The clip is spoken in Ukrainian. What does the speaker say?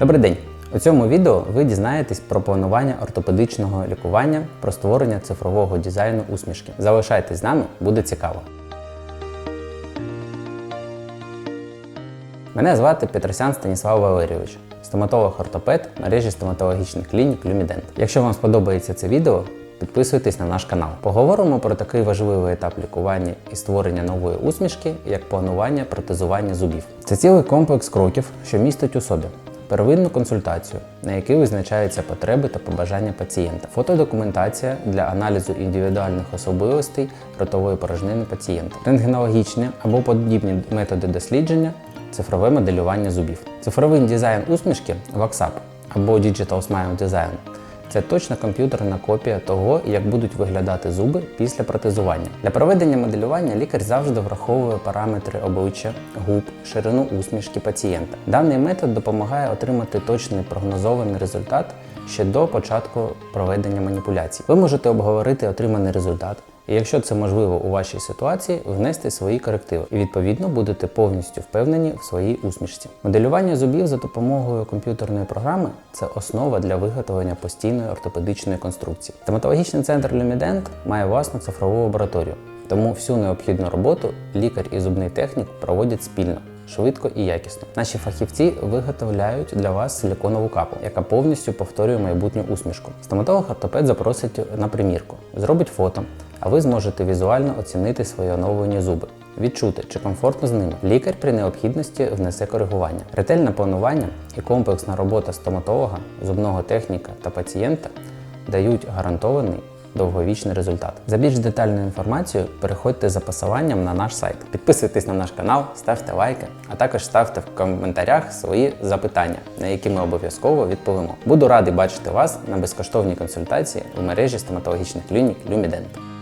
Добрий день! У цьому відео ви дізнаєтесь про планування ортопедичного лікування, про створення цифрового дизайну усмішки. Залишайтесь з нами, буде цікаво. Мене звати Петросян Станіслав Валерійович, стоматолог-ортопед мережі стоматологічних клінік Люмідент. Якщо вам сподобається це відео, підписуйтесь на наш канал. Поговоримо про такий важливий етап лікування і створення нової усмішки, як планування протезування зубів. Це цілий комплекс кроків, що містить у собі первинну консультацію, на якій визначаються потреби та побажання пацієнта, фотодокументація для аналізу індивідуальних особливостей ротової порожнини пацієнта, рентгенологічні або подібні методи дослідження, цифрове моделювання зубів. Цифровий дизайн усмішки WhatsApp або Digital Smile Design це точна комп'ютерна копія того, як будуть виглядати зуби після протезування. Для проведення моделювання лікар завжди враховує параметри обличчя, губ, ширину усмішки пацієнта. Даний метод допомагає отримати точний прогнозований результат ще до початку проведення маніпуляцій. Ви можете обговорити отриманий результат. І якщо це можливо у вашій ситуації, внести свої корективи і відповідно будете повністю впевнені в своїй усмішці. Моделювання зубів за допомогою комп'ютерної програми це основа для виготовлення постійної ортопедичної конструкції. Стоматологічний центр Люмідент має власну цифрову лабораторію, тому всю необхідну роботу лікар і зубний технік проводять спільно. Швидко і якісно. Наші фахівці виготовляють для вас силіконову капу, яка повністю повторює майбутню усмішку. Стоматолог-ортопед запросить на примірку, зробить фото, а ви зможете візуально оцінити свої оновлені зуби, відчути, чи комфортно з ними. Лікар при необхідності внесе коригування. Ретельне планування і комплексна робота стоматолога, зубного техніка та пацієнта дають гарантований довговічний результат. За більш детальною інформацією переходьте за посиланням на наш сайт. Підписуйтесь на наш канал, ставте лайки, а також ставте в коментарях свої запитання, на які ми обов'язково відповімо. Буду радий бачити вас на безкоштовній консультації в мережі стоматологічних клінік Люмідент.